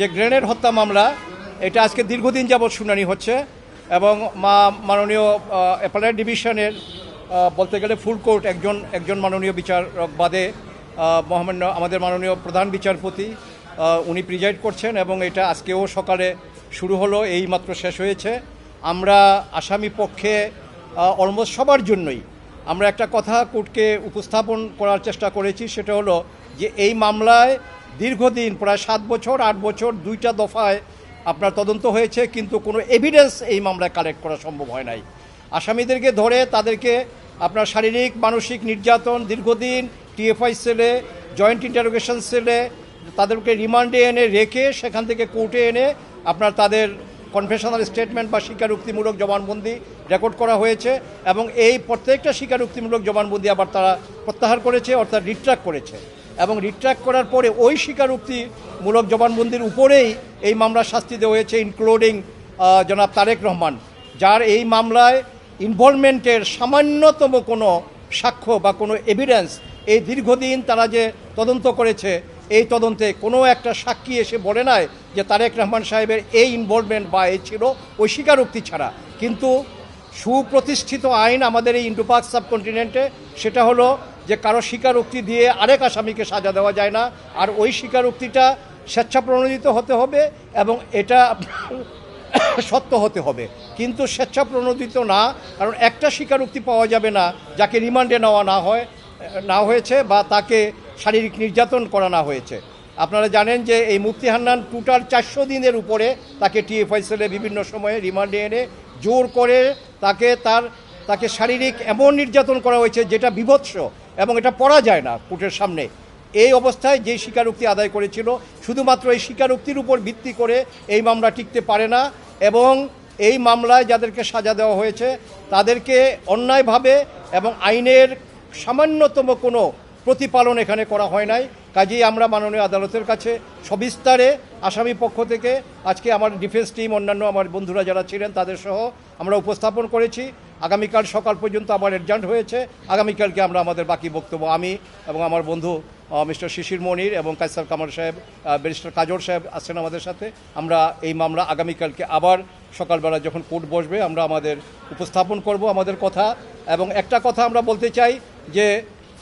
যে গ্রেনেড হত্যা মামলা, এটা আজকে দীর্ঘদিন যাবৎ শুনানি হচ্ছে এবং মা মাননীয় অ্যাপেলেট ডিভিশনের বলতে গেলে ফুল কোর্ট একজন একজন মাননীয় বিচারক বাদে মহামান্য আমাদের মাননীয় প্রধান বিচারপতি উনি প্রিজাইড করছেন এবং এটা আজকেও সকালে শুরু হলো, এই মাত্র শেষ হয়েছে। আমরা আসামি পক্ষে অলমোস্ট সবার জন্যই আমরা একটা কথা কোর্টকে উপস্থাপন করার চেষ্টা করেছি, সেটা হলো যে এই মামলায় দীর্ঘদিন, প্রায় সাত বছর, আট বছর, দুইটা দফায় আপনার তদন্ত হয়েছে, কিন্তু কোনো এভিডেন্স এই মামলায় কালেক্ট করা সম্ভব হয় নাই। আসামিদেরকে ধরে তাদেরকে আপনার শারীরিক, মানসিক নির্যাতন, দীর্ঘদিন টিএফআই সেলে জয়েন্ট ইন্টারোগেশন সেলে, তাদেরকে রিমান্ডে এনে রেখে সেখান থেকে কোর্টে এনে আপনার তাদের কনফেশনাল স্টেটমেন্ট বা স্বীকারোক্তিমূলক জবানবন্দি রেকর্ড করা হয়েছে এবং এই প্রত্যেকটা স্বীকারোক্তিমূলক জবানবন্দি আবার তারা প্রত্যাহার করেছে, অর্থাৎ রিট্রাক করেছে। এবং রিট্রাক করার পরে ওই স্বীকারোক্তিমূলক জবানবন্দির উপরেই এই মামলার শাস্তি দেওয়া হয়েছে ইনক্লুডিং জনাব তারেক রহমান, যার এই মামলায় ইনভলভমেন্টের সামান্যতম কোনো সাক্ষ্য বা কোনো এভিডেন্স এই দীর্ঘদিন তারা যে তদন্ত করেছে, এই তদন্তে কোনো একটা সাক্ষী এসে বলে নাই যে তারেক রহমান সাহেবের এই ইনভলভমেন্ট বা এই ছিল ওই স্বীকারোক্তি ছাড়া। কিন্তু সুপ্রতিষ্ঠিত আইন আমাদের এই ইন্ডোপাক সাবকন্টিনেন্টে, সেটা হলো যে কারও স্বীকারোক্তি দিয়ে আরেক আসামিকে সাজা দেওয়া যায় না, আর ওই স্বীকারোক্তিটা স্বেচ্ছাপ্রণোদিত হতে হবে এবং এটা সত্য হতে হবে। কিন্তু স্বেচ্ছাপ্রণোদিত না, কারণ একটা স্বীকারোক্তি পাওয়া যাবে না, যাকে রিমান্ডে নেওয়া না হয়, না হয়েছে বা তাকে শারীরিক নির্যাতন করা না হয়েছে। আপনারা জানেন যে এই মুফতি হান্নান টোটাল চারশো দিনের উপরে তাকে টিএফআই সেলে বিভিন্ন সময়ে রিমান্ডে এনে জোর করে তাকে তার, তাকে শারীরিক এমন নির্যাতন করা হয়েছে যেটা বিভৎস এবং এটা পড়া যায় না কোর্টের সামনে। এই অবস্থায় যে স্বীকারোক্তি আদায় করেছিল, শুধুমাত্র এই স্বীকারোক্তির উপর ভিত্তি করে এই মামলা টিকতে পারে না এবং এই মামলায় যাদেরকে সাজা দেওয়া হয়েছে, তাদেরকে অন্যায়ভাবে এবং আইনের সামান্যতম কোনো প্রতিপালন এখানে করা হয় নাই। কাজেই আমরা মাননীয় আদালতের কাছে সবিস্তারে আসামি পক্ষ থেকে আজকে আমার ডিফেন্স টিম, অন্যান্য আমার বন্ধুরা যারা ছিলেন তাদের সহ আমরা উপস্থাপন করেছি। আগামীকাল সকাল পর্যন্ত আমার এডজান্ট হয়েছে। আগামীকালকে আমরা আমাদের বাকি বক্তব্য, আমি এবং আমার বন্ধু মিস্টার শিশির মনির এবং কাইসার কামাল সাহেব ব্যারিস্টার কাজর সাহেব আছেন আমাদের সাথে। আমরা এই মামলা আগামীকালকে আবার সকালবেলা যখন কোর্ট বসবে, আমরা আমাদের উপস্থাপন করব আমাদের কথা। এবং একটা কথা আমরা বলতে চাই যে,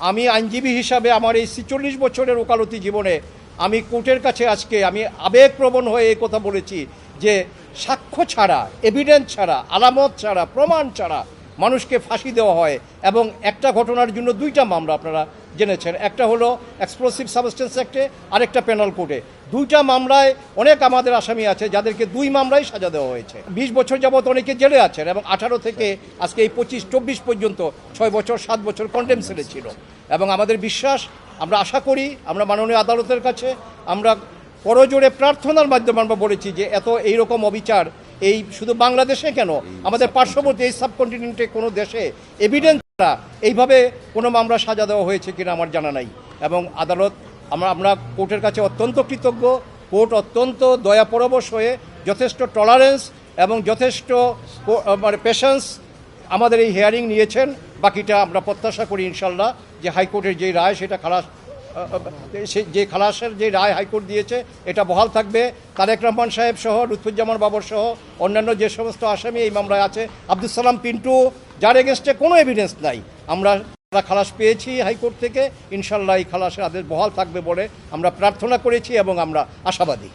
আমি আইনজীবী হিসাবে আমার এই ছিচল্লিশ বছরের ওকালতি জীবনে আমি কোর্টের কাছে আজকে আমি আবেগপ্রবণ হয়ে এই কথা বলেছি। যে সাক্ষ্য ছাড়া এভিডেন্স ছাড়া, আলামত ছাড়া, প্রমাণ ছাড়া মানুষকে ফাঁসি দেওয়া হয় এবং একটা ঘটনার জন্য দুইটা মামলা আপনারা জেনেছেন। একটা হলো এক্সপ্লোসিভ সাবস্টেন্স অ্যাক্টে আরেকটা পেনাল কোর্টে দুইটা মামলায় অনেক আমাদের আসামি আছে যাদেরকে দুই মামলায় সাজা দেওয়া হয়েছে। বিশ বছর যাবত অনেকে জেলে আছেন এবং আঠারো থেকে আজকে এই পঁচিশ, চব্বিশ পর্যন্ত ছয় বছর, সাত বছর কন্টেম সেলে ছিল। এবং আমাদের বিশ্বাস, আমরা আশা করি, আমরা মাননীয় আদালতের কাছে, আমরা করজোড়ে প্রার্থনার মাধ্যমে আমরা বলেছি যে এত এইরকম অবিচার এই শুধু বাংলাদেশে কেন? আমাদের পার্শ্ববর্তী এই সাবকন্টিনেন্টে কোনো দেশে এভিডেন্স ছাড়া এইভাবে কোনো মামলা সাজা দেওয়া হয়েছে কিনা আমার জানা নাই। এবং আদালত আমরা আমরা কোর্টের কাছে অত্যন্ত কৃতজ্ঞ। কোর্ট অত্যন্ত দয়া পরবশ হয়ে যথেষ্ট টলারেন্স এবং যথেষ্ট মানে পেশেন্স আমাদের এই হিয়ারিং নিয়েছেন। বাকিটা আমরা প্রত্যাশা করি ইনশাল্লাহ যে হাইকোর্টের যে রায় সেটা খালাস সে যে খালাসের যে রায় হাইকোর্ট দিয়েছে, এটা বহাল থাকবে। তারেক রহমান সাহেব সহ, লুৎফুজ্জামান বাবর সহ, অন্যান্য যে সমস্ত আসামি এই মামলায় আছে। আব্দুল সালাম পিন্টু, যার এগেনস্টে কোনো এভিডেন্স নাই। আমরা আমরা খালাস পেয়েছি হাইকোর্ট থেকে। ইনশাল্লাহ এই খালাসের আদেশ বহাল থাকবে বলে আমরা প্রার্থনা করেছি এবং আমরা আশাবাদী।